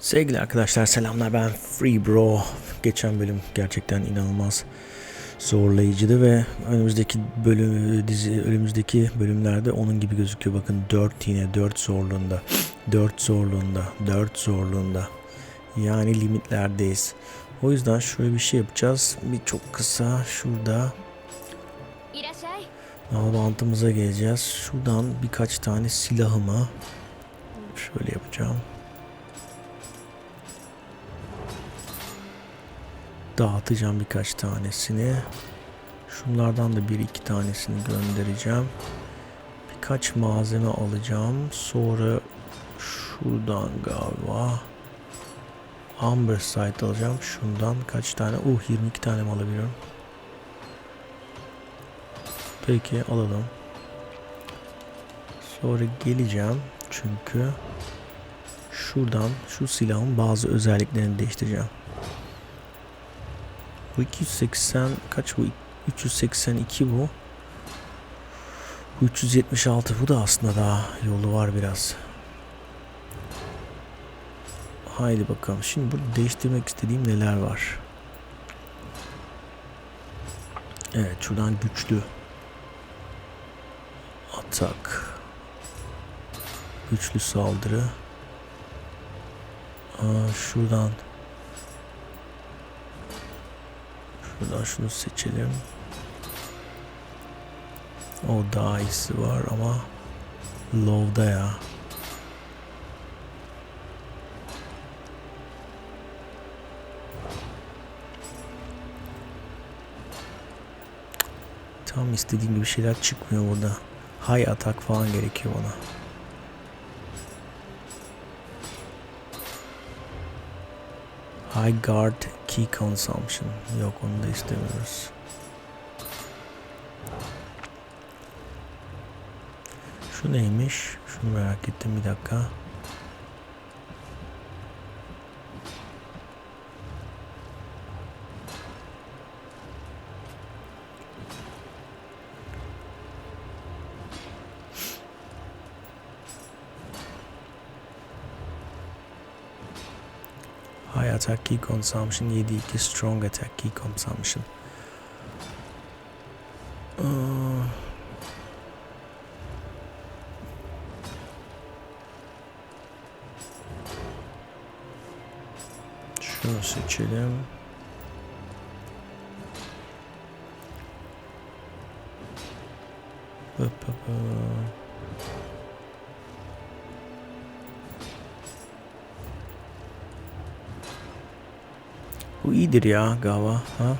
Sevgili arkadaşlar selamlar ben Free Bro. Geçen bölüm gerçekten inanılmaz zorlayıcıydı ve önümüzdeki bölüm dizi önümüzdeki bölümlerde onun gibi gözüküyor. Bakın 4 yine 4 zorluğunda. 4 zorluğunda, 4 zorluğunda. Yani limitlerdeyiz. O yüzden şöyle bir şey yapacağız. Bir çok kısa şurada Nalbantımıza geleceğiz. Şuradan birkaç tane silahımı şöyle yapacağım. Dağıtacağım birkaç tanesini. Şunlardan da bir iki tanesini göndereceğim. Birkaç malzeme alacağım. Sonra şuradan galiba Amber Sight alacağım. Şundan kaç tane? Uh 22 tane mi alabiliyorum? Peki alalım. Sonra geleceğim çünkü şuradan şu silahın bazı özelliklerini değiştireceğim. Bu 280 kaç bu? 382 bu. Bu 376 bu da aslında daha yolu var biraz. Haydi bakalım. Şimdi burada değiştirmek istediğim neler var? Evet şuradan güçlü atak güçlü saldırı Aa, şuradan şuradan şunu seçelim. O daha iyisi var ama low'da ya. Tam istediğim gibi şeyler çıkmıyor burada. High atak falan gerekiyor bana High guard key consumption. Yok onu da istemiyoruz. Şu neymiş? Şunu merak ettim bir dakika. High attack key consumption 7-2 strong attack key consumption. Aa. Şunu seçelim. Hop, hop, hop. Bu iyidir ya galiba. Ha?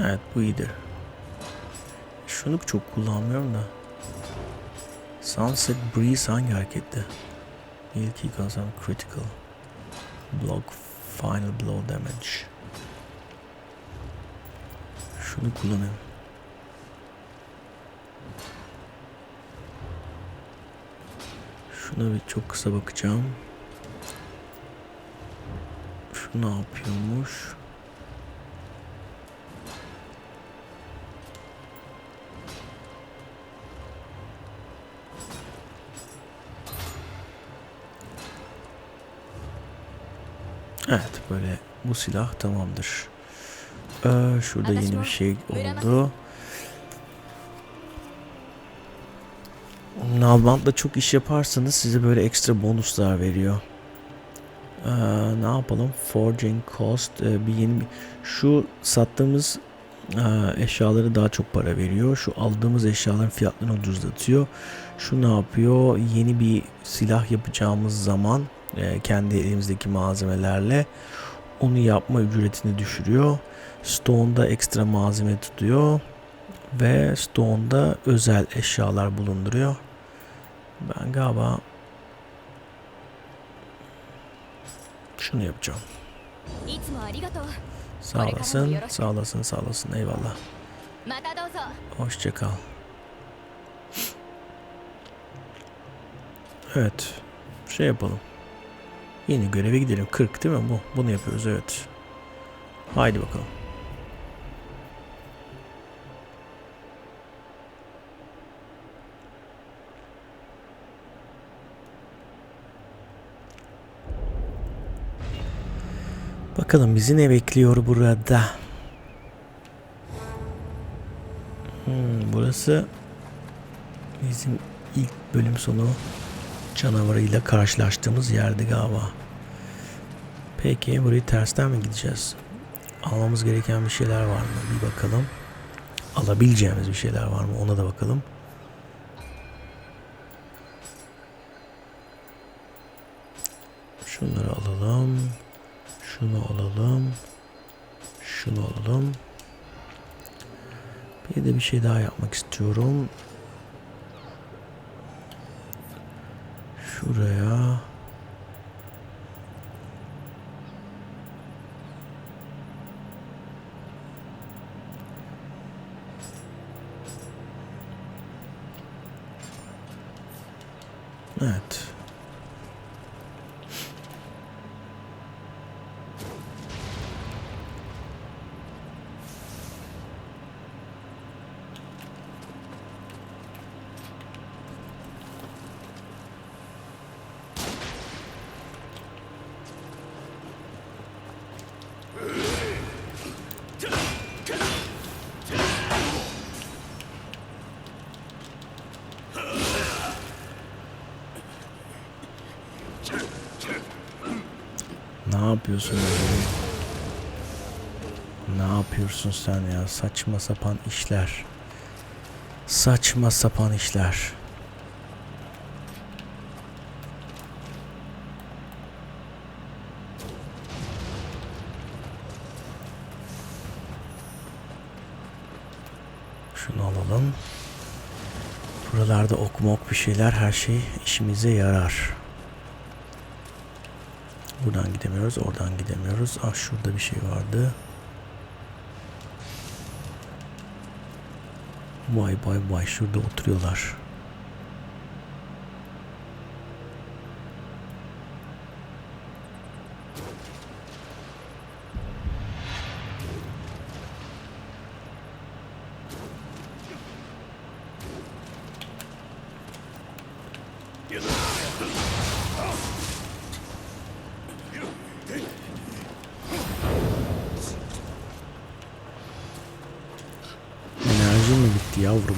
Evet bu iyidir. Şunu çok kullanmıyorum da. Sunset Breeze hangi harekette? İlk ikazam critical. Block final blow damage. Şunu kullanayım. Şuna bir çok kısa bakacağım. Ne yapıyormuş? Evet böyle bu silah tamamdır. Ee, şurada yeni bir şey oldu. Nalbant'la çok iş yaparsanız size böyle ekstra bonuslar veriyor. Ee, ne yapalım? Forging cost ee, bir yeni şu sattığımız e, eşyaları daha çok para veriyor. Şu aldığımız eşyaların fiyatlarını ucuzlatıyor. Şu ne yapıyor? Yeni bir silah yapacağımız zaman e, kendi elimizdeki malzemelerle onu yapma ücretini düşürüyor. Stone'da ekstra malzeme tutuyor ve Stone'da özel eşyalar bulunduruyor. Ben galiba Şunu yapacağım. Sağ olasın, sağ olasın, sağ olasın. Eyvallah. Hoşça kal. Evet. Şey yapalım. Yeni göreve gidelim. 40 değil mi bu? Bunu yapıyoruz evet. Haydi bakalım. Bakalım bizi ne bekliyor burada. Hmm, burası bizim ilk bölüm sonu canavarıyla karşılaştığımız yerdi galiba. Peki burayı tersten mi gideceğiz? Almamız gereken bir şeyler var mı? Bir bakalım. Alabileceğimiz bir şeyler var mı? Ona da bakalım. Şunları alalım. Şunu alalım. Şunu alalım. Bir de bir şey daha yapmak istiyorum. Şuraya. Evet. Ne yapıyorsun? Ne yapıyorsun sen ya? Saçma sapan işler. Saçma sapan işler. Şunu alalım. Buralarda ok mok bir şeyler her şey işimize yarar. Buradan gidemiyoruz, oradan gidemiyoruz. Ah şurada bir şey vardı. Vay vay vay şurada oturuyorlar. Enerji mi bitti yavrum?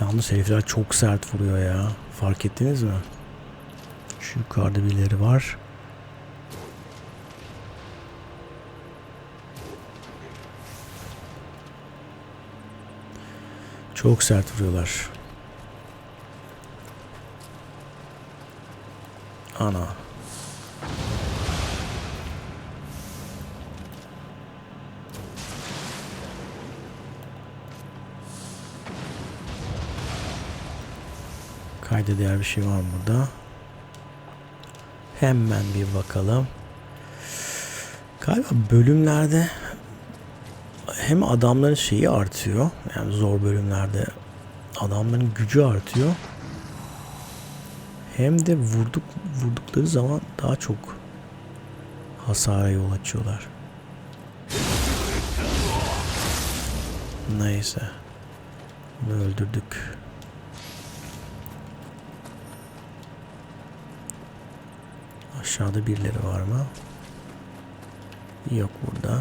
Yalnız herifler çok sert vuruyor ya. Fark ettiniz mi? Şu yukarıda birileri var. Çok sert vuruyorlar. Ana. Kayda değer bir şey var mı burada? Hemen bir bakalım. Galiba bölümlerde hem adamların şeyi artıyor. Yani zor bölümlerde adamların gücü artıyor. Hem de vurduk vurdukları zaman daha çok hasara yol açıyorlar. Neyse. Bunu öldürdük. Aşağıda birileri var mı? Yok burada.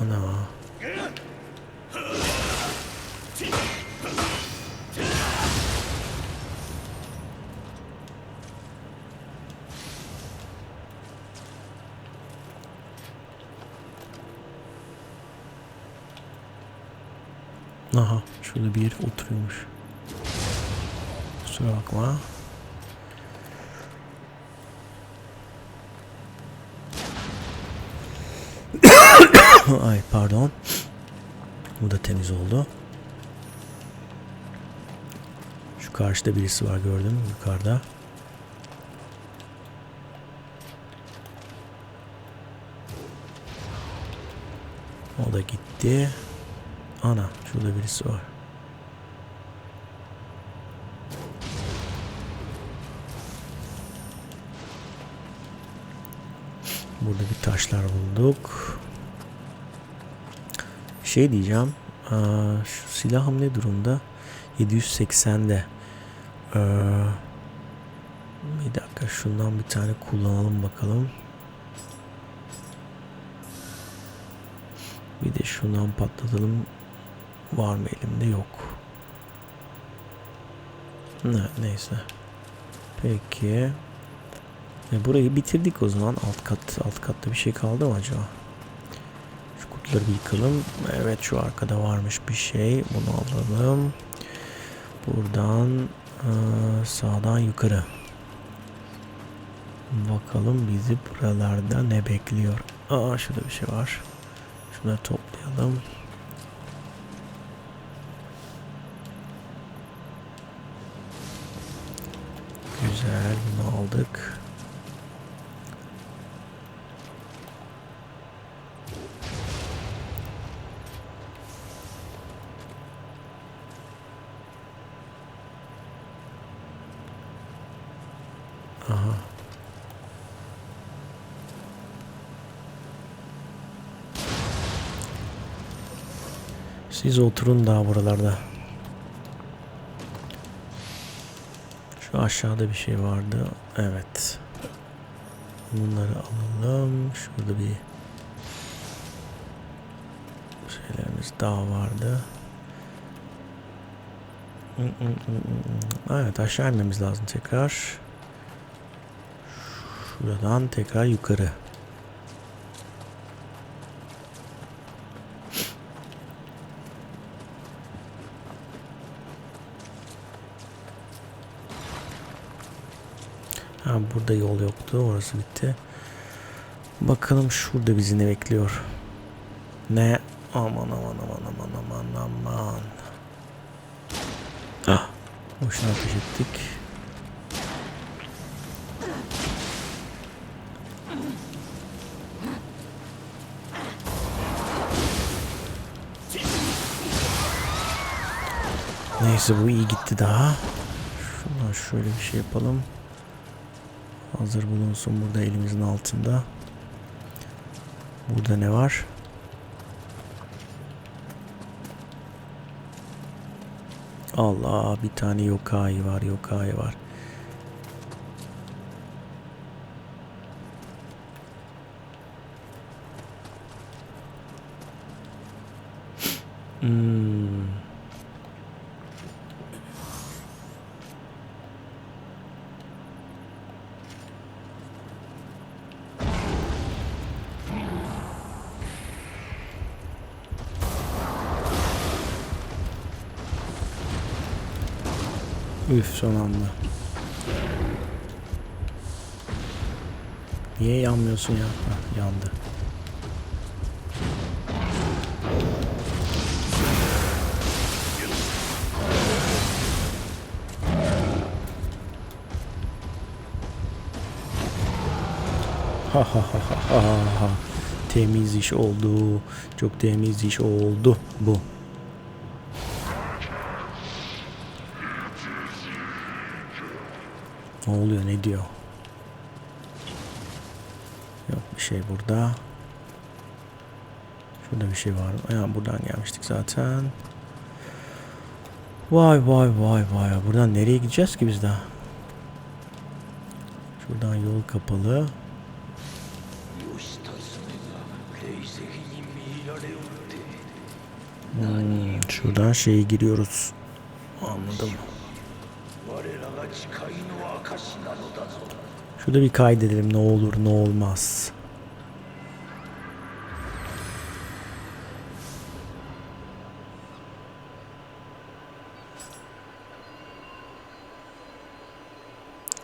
Ana. Aha şurada bir herif oturuyormuş. Kusura bakma. Ay pardon. Bu da temiz oldu. Şu karşıda birisi var gördün mü yukarıda. O da gitti. Ana şurada birisi var. Burada bir taşlar bulduk. Şey diyeceğim. Şu silahım ne durumda? 780'de. Ee, Bir dakika şundan bir tane kullanalım bakalım. Bir de şundan patlatalım. Var mı elimde? Yok. Ne, neyse. Peki. E burayı bitirdik o zaman. Alt kat alt katta bir şey kaldı mı acaba? Şu kutuları bir yıkalım. Evet şu arkada varmış bir şey. Bunu alalım. Buradan eee, sağdan yukarı. Bakalım bizi buralarda ne bekliyor. Aa şurada bir şey var. Şunları toplayalım. Güzel bunu aldık. Aha. Siz oturun daha buralarda. Şu aşağıda bir şey vardı. Evet. Bunları alalım. Şurada bir şeylerimiz daha vardı. Evet aşağı inmemiz lazım tekrar. Şuradan tekrar yukarı. Ha burada yol yoktu. Orası bitti. Bakalım şurada bizi ne bekliyor. Ne? Aman aman aman aman aman aman. Ah. Boşuna ateş ettik. Neyse bu iyi gitti daha. Şuradan şöyle bir şey yapalım. Hazır bulunsun burada elimizin altında. Burada ne var? Allah bir tane yokai var yokai var. Hmm. Üf son anda. Niye yanmıyorsun ya? Hah, yandı. Ha ha ha ha ha ha. Temiz iş oldu. Çok temiz iş oldu bu. Ne oluyor ne diyor? Yok bir şey burada. Şurada bir şey var mı? Ya buradan gelmiştik zaten. Vay vay vay vay. Buradan nereye gideceğiz ki biz daha? Şuradan yol kapalı. Hmm, şuradan şeye giriyoruz. Anladım. Şurada bir kaydedelim ne olur ne olmaz.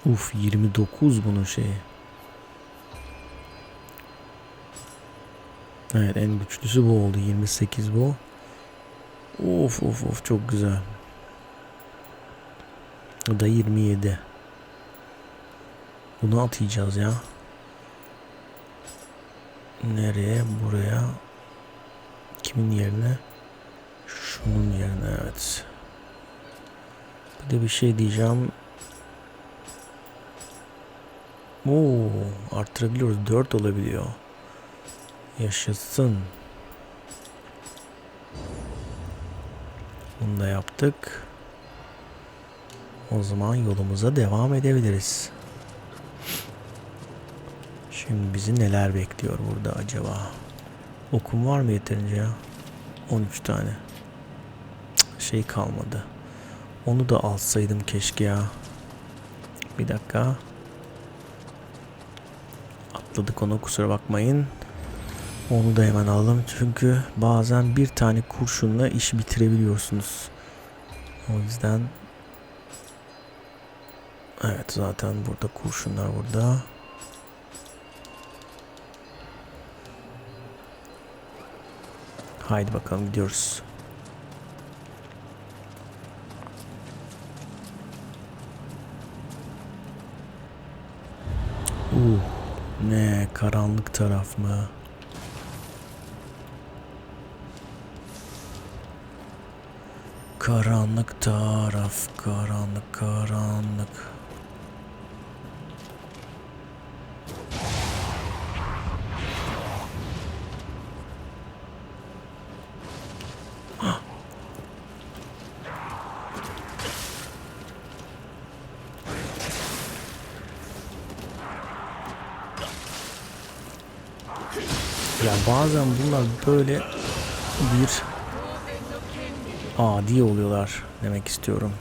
Uf 29 bunun şeyi. Evet en güçlüsü bu oldu. 28 bu. Of of of çok güzel. O da 27. Bunu atayacağız ya. Nereye? Buraya. Kimin yerine? Şunun yerine evet. Bir de bir şey diyeceğim. Oo, arttırabiliyoruz. 4 olabiliyor. Yaşasın. Bunu da yaptık. O zaman yolumuza devam edebiliriz. Şimdi bizi neler bekliyor burada acaba? Okum var mı yeterince ya? 13 tane. Şey kalmadı. Onu da alsaydım keşke ya. Bir dakika. Atladık onu kusura bakmayın. Onu da hemen alalım çünkü bazen bir tane kurşunla işi bitirebiliyorsunuz. O yüzden Evet zaten burada kurşunlar burada. Haydi bakalım gidiyoruz. Uh, ne karanlık taraf mı? Karanlık taraf, karanlık, karanlık. Ya bazen bunlar böyle bir adi oluyorlar demek istiyorum.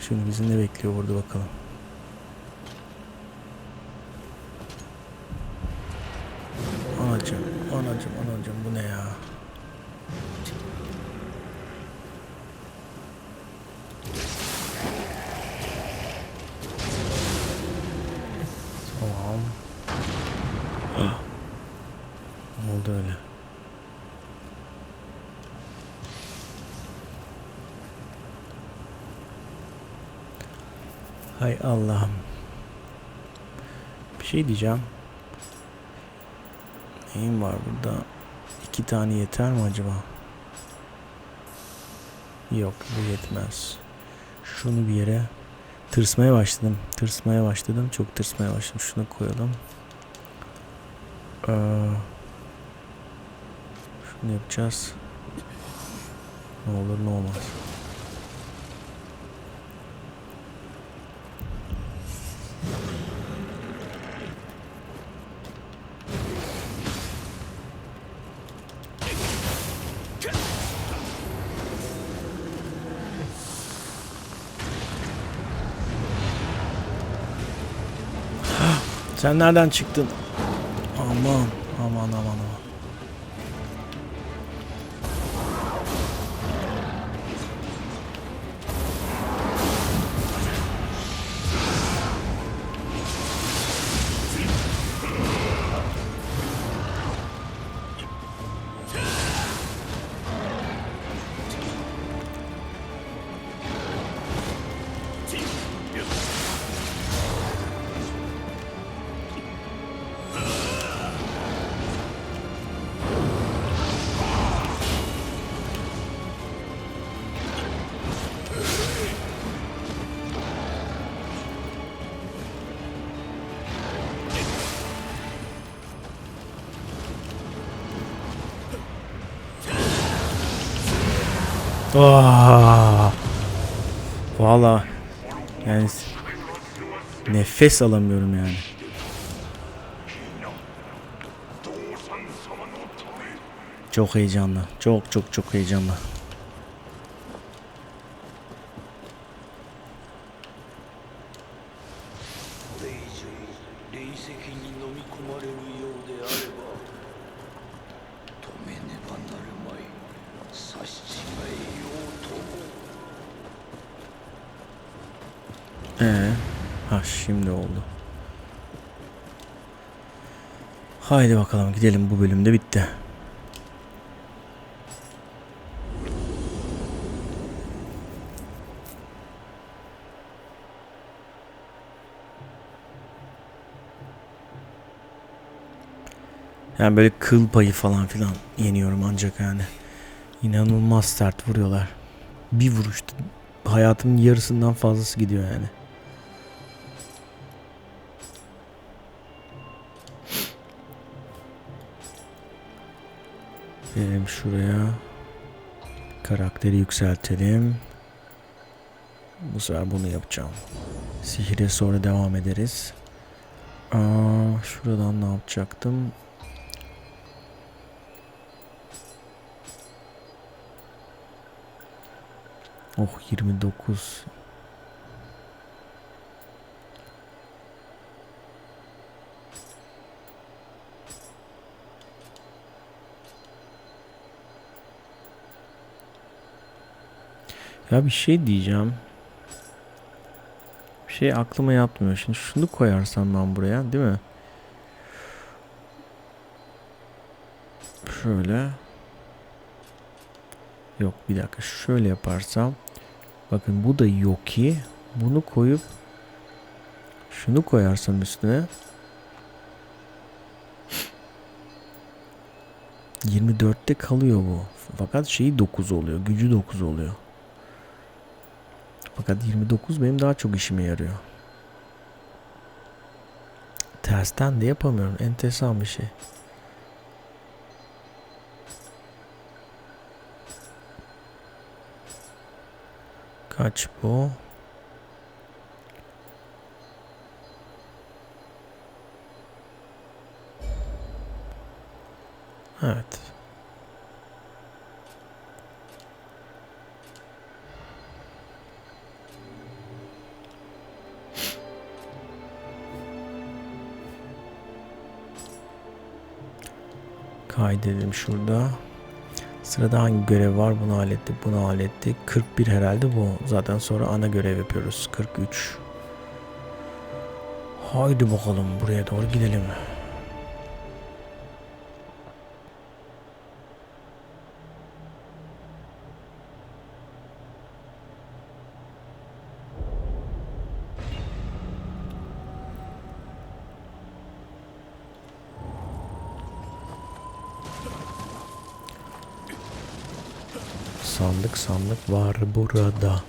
Şimdi bizi ne bekliyor burada bakalım. Anacım, anacım, anacım bu ne ya? Hay Allah'ım. Bir şey diyeceğim. Neyim var burada? İki tane yeter mi acaba? Yok bu yetmez. Şunu bir yere tırsmaya başladım. Tırsmaya başladım. Çok tırsmaya başladım. Şunu koyalım. Ee, şunu yapacağız. Ne olur ne olmaz. Sen nereden çıktın? Aman aman aman aman. Vaa. Valla yani nefes alamıyorum yani. Çok heyecanlı. Çok çok çok heyecanlı. Ee, ha şimdi oldu. Haydi bakalım gidelim bu bölümde bitti. Yani böyle kıl payı falan filan yeniyorum ancak yani. İnanılmaz sert vuruyorlar. Bir vuruşta hayatımın yarısından fazlası gidiyor yani. Gelelim şuraya. Karakteri yükseltelim. Bu sefer bunu yapacağım. Sihire sonra devam ederiz. Aa, şuradan ne yapacaktım? Oh 29. Ya bir şey diyeceğim. Bir şey aklıma yatmıyor. Şimdi şunu koyarsam ben buraya değil mi? Şöyle. Yok bir dakika şöyle yaparsam. Bakın bu da yok ki. Bunu koyup şunu koyarsam üstüne. 24'te kalıyor bu. Fakat şeyi 9 oluyor. Gücü 9 oluyor. Fakat 29 benim daha çok işime yarıyor. Tersten de yapamıyorum. Enteresan bir şey. Kaç bu? Evet. Kaydedelim şurada. Sırada hangi görev var? Bunu hallettik, bunu hallettik. 41 herhalde bu. Zaten sonra ana görev yapıyoruz. 43. Haydi bakalım buraya doğru gidelim. Sandık sandık var burada.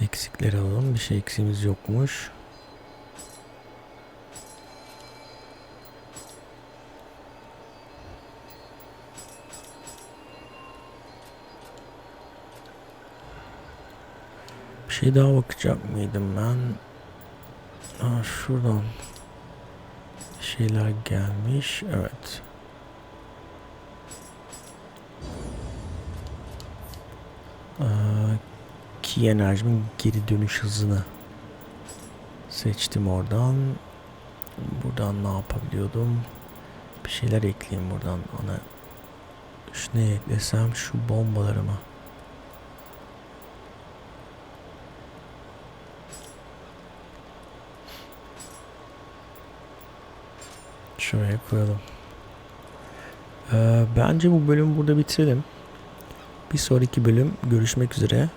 Eksikleri alalım. Bir şey eksiğimiz yokmuş. Şey daha bakacak mıydım ben? Aa, şuradan şeyler gelmiş. Evet. Ki enerjimin geri dönüş hızını seçtim oradan. Buradan ne yapabiliyordum? Bir şeyler ekleyeyim buradan ona. Şu ne eklesem şu bombalarıma. Şuraya koyalım. Ee, bence bu bölümü burada bitirelim. Bir sonraki bölüm görüşmek üzere.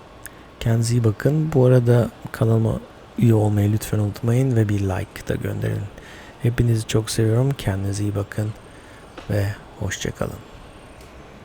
Kendinize iyi bakın. Bu arada kanalıma üye olmayı lütfen unutmayın ve bir like da gönderin. Hepinizi çok seviyorum. Kendinize iyi bakın ve hoşçakalın.